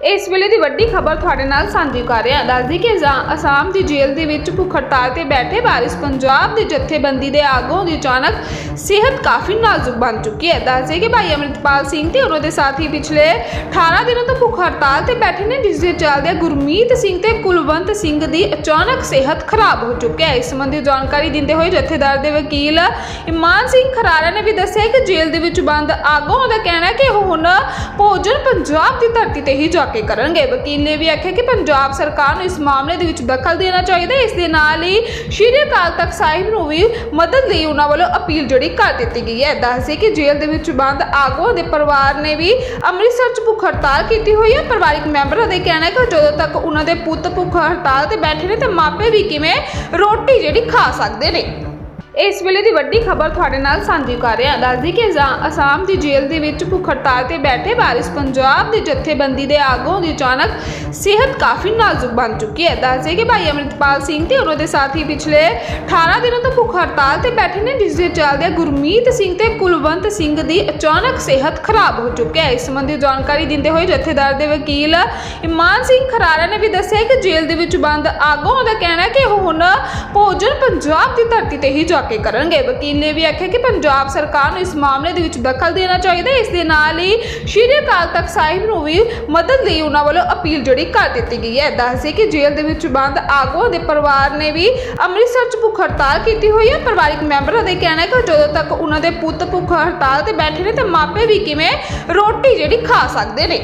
ਇਸ ਵੇਲੇ ਦੀ ਵੱਡੀ ਖਬਰ ਤੁਹਾਡੇ ਨਾਲ ਸਾਂਝੀ ਕਰ ਰਿਹਾ ਦੱਸਦੀ ਕਿ ਅਸਾਮ ਦੀ ਜੇਲ੍ਹ ਦੇ ਵਿੱਚ ਭੁੱਖ ਹੜਤਾਲ ਤੇ ਬੈਠੇ ਬਾਰਿਸ਼ ਪੰਜਾਬ ਦੀ ਜਥੇਬੰਦੀ ਦੇ ਆਗੂਆਂ ਦੀ ਅਚਾਨਕ ਸਿਹਤ ਕਾਫੀ ਨਾਜ਼ੁਕ ਬਣ ਚੁੱਕੀ ਹੈ। ਦੱਸਦੇ ਕਿ ਭਾਈ ਅਮਰਿਤਪਾਲ ਸਿੰਘ ਤੇ ਉਹਨਾਂ ਦੇ ਸਾਥੀ ਪਿਛਲੇ 18 ਦਿਨਾਂ ਤੋਂ ਭੁੱਖ ਹੜਤਾਲ ਤੇ ਬੈਠੇ ਨੇ, ਜਿਸ ਦੇ ਚੱਲਦੇ ਗੁਰਮੀਤ ਸਿੰਘ ਤੇ ਕੁਲਵੰਤ ਸਿੰਘ ਦੀ ਅਚਾਨਕ ਸਿਹਤ ਖਰਾਬ ਹੋ ਚੁੱਕੀ ਹੈ। ਇਸ ਸੰਬੰਧੀ ਜਾਣਕਾਰੀ ਦਿੰਦੇ ਹੋਏ ਜਥੇਦਾਰ ਦੇ ਵਕੀਲ ਇਮਾਨ ਸਿੰਘ ਖਰਾਰਾ ਨੇ ਵੀ ਦੱਸਿਆ ਕਿ ਜੇਲ੍ਹ ਦੇ ਵਿੱਚ ਬੰਦ ਆਗੂਆਂ ਦਾ ਕਹਿਣਾ ਹੈ ਕਿ ਉਹ ਹੁਣ ਭੋਜਨ ਪੰਜਾਬ ਦੀ ਧਰਤੀ ਤੇ ਹੀ ਜਾ ਕੇ ਕਰਨਗੇ। ਵਕੀਲ ਨੇ ਵੀ ਆਖਿਆ ਕਿ ਪੰਜਾਬ ਸਰਕਾਰ ਨੂੰ ਇਸ ਮਾਮਲੇ ਦੇ ਵਿੱਚ ਦਖਲ ਦੇਣਾ ਚਾਹੀਦਾ ਇਸ ਦੇ ਨਾਲ ਹੀ ਸ਼੍ਰੀ ਅਕਾਲ ਤਖਤ ਸਾਹਿਬ ਨੂੰ ਵੀ ਮਦਦ ਲਈ ਉਹਨਾਂ ਵੱਲੋਂ ਅਪੀਲ ਜਿਹੜੀ ਕਰ ਦਿੱਤੀ ਗਈ ਹੈ। ਦੱਸਦੇ ਕਿ ਜੇਲ੍ਹ ਦੇ ਵਿੱਚ ਬੰਦ ਆਗੂਆਂ ਦੇ ਪਰਿਵਾਰ ਨੇ ਵੀ ਅੰਮ੍ਰਿਤਸਰ 'ਚ ਭੁੱਖ ਹੜਤਾਲ ਕੀਤੀ ਹੋਈ ਹੈ। ਪਰਿਵਾਰਿਕ ਮੈਂਬਰਾਂ ਦਾ ਕਹਿਣਾ ਹੈ ਕਿ ਜਦੋਂ ਤੱਕ ਉਹਨਾਂ ਦੇ ਪੁੱਤ ਭੁੱਖ ਹੜਤਾਲ ਤੇ ਬੈਠੇ ਨੇ ਤੇ ਮਾਪੇ ਵੀ ਕਿਵੇਂ ਰੋਟੀ ਜਿਹੜੀ ਖਾ ਸਕਦੇ ਨੇ। ਇਸ ਵੇਲੇ ਦੀ ਵੱਡੀ ਖਬਰ ਤੁਹਾਡੇ ਨਾਲ ਸਾਂਝੀ ਕਰ ਰਹੇ ਹਾਂ। ਦੱਸਦੀ ਕਿ ਅਸਾਮ ਦੀ ਜੇਲ੍ਹ ਦੇ ਵਿੱਚ ਭੁੱਖ ਹੜਤਾਲ ਤੇ ਬੈਠੇ ਵਾਰਿਸ ਪੰਜਾਬ ਦੀ ਜਥੇਬੰਦੀ ਦੇ ਆਗੂਆਂ ਦੀ ਅਚਾਨਕ ਸਿਹਤ ਕਾਫੀ ਨਾਜ਼ੁਕ ਬਣ ਚੁੱਕੀ ਹੈ। ਦੱਸਦੇ ਕਿ ਭਾਈ ਅਮਰਿਤਪਾਲ ਸਿੰਘ ਤੇ ਉਹਨਾਂ ਦੇ ਸਾਥੀ ਪਿਛਲੇ 18 ਦਿਨਾਂ ਤੋਂ ਭੁੱਖ ਹੜਤਾਲ ਤੇ ਬੈਠੇ ਨੇ, ਜਿਸ ਦੇ ਚੱਲਦੇ ਗੁਰਮੀਤ ਸਿੰਘ ਤੇ ਕੁਲਵੰਤ ਸਿੰਘ ਦੀ ਅਚਾਨਕ ਸਿਹਤ ਖਰਾਬ ਹੋ ਚੁੱਕੀ ਹੈ। ਇਸ ਸੰਬੰਧੀ ਜਾਣਕਾਰੀ ਦਿੰਦੇ ਹੋਏ ਜਥੇਦਾਰ ਦੇ ਵਕੀਲ ਇਮਾਨ ਸਿੰਘ ਖਰਾਰਾ ਨੇ ਵੀ ਦੱਸਿਆ ਕਿ ਜੇਲ੍ਹ ਦੇ ਵਿੱਚ ਬੰਦ ਆਗੂਆਂ ਦਾ ਕਹਿਣਾ ਹੈ ਕਿ ਉਹ ਹੁਣ ਭੋਜਨ ਪੰਜਾਬ ਦੀ ਧਰਤੀ ਤੇ ਹੀ ਜਾ ਕੇ ਕਰਨਗੇ। ਵਕੀਲ ਨੇ ਵੀ ਆਖਿਆ ਕਿ ਪੰਜਾਬ ਸਰਕਾਰ ਨੂੰ ਇਸ ਮਾਮਲੇ ਦੇ ਵਿੱਚ ਦਖਲ ਦੇਣਾ ਚਾਹੀਦਾ ਇਸ ਦੇ ਨਾਲ ਹੀ ਸ਼੍ਰੀ ਅਕਾਲ ਤਖਤ ਸਾਹਿਬ ਨੂੰ ਵੀ ਮਦਦ ਲਈ ਉਹਨਾਂ ਵੱਲੋਂ ਅਪੀਲ ਜਿਹੜੀ ਕਰ ਦਿੱਤੀ ਗਈ ਹੈ। ਦੱਸਦੇ ਕਿ ਜੇਲ੍ਹ ਦੇ ਵਿੱਚ ਬੰਦ ਆਗੂਆਂ ਦੇ ਪਰਿਵਾਰ ਨੇ ਵੀ ਅੰਮ੍ਰਿਤਸਰ 'ਚ ਭੁੱਖ ਹੜਤਾਲ ਕੀਤੀ ਹੋਈ ਹੈ। ਪਰਿਵਾਰਕ ਮੈਂਬਰਾਂ ਦਾ ਕਹਿਣਾ ਹੈ ਕਿ ਜਦੋਂ ਤੱਕ ਉਹਨਾਂ ਦੇ ਪੁੱਤ ਭੁੱਖ ਹੜਤਾਲ ਤੇ ਬੈਠੇ ਨੇ ਤੇ ਮਾਪੇ ਵੀ ਕਿਵੇਂ ਰੋਟੀ ਜਿਹੜੀ ਖਾ ਸਕਦੇ ਨੇ।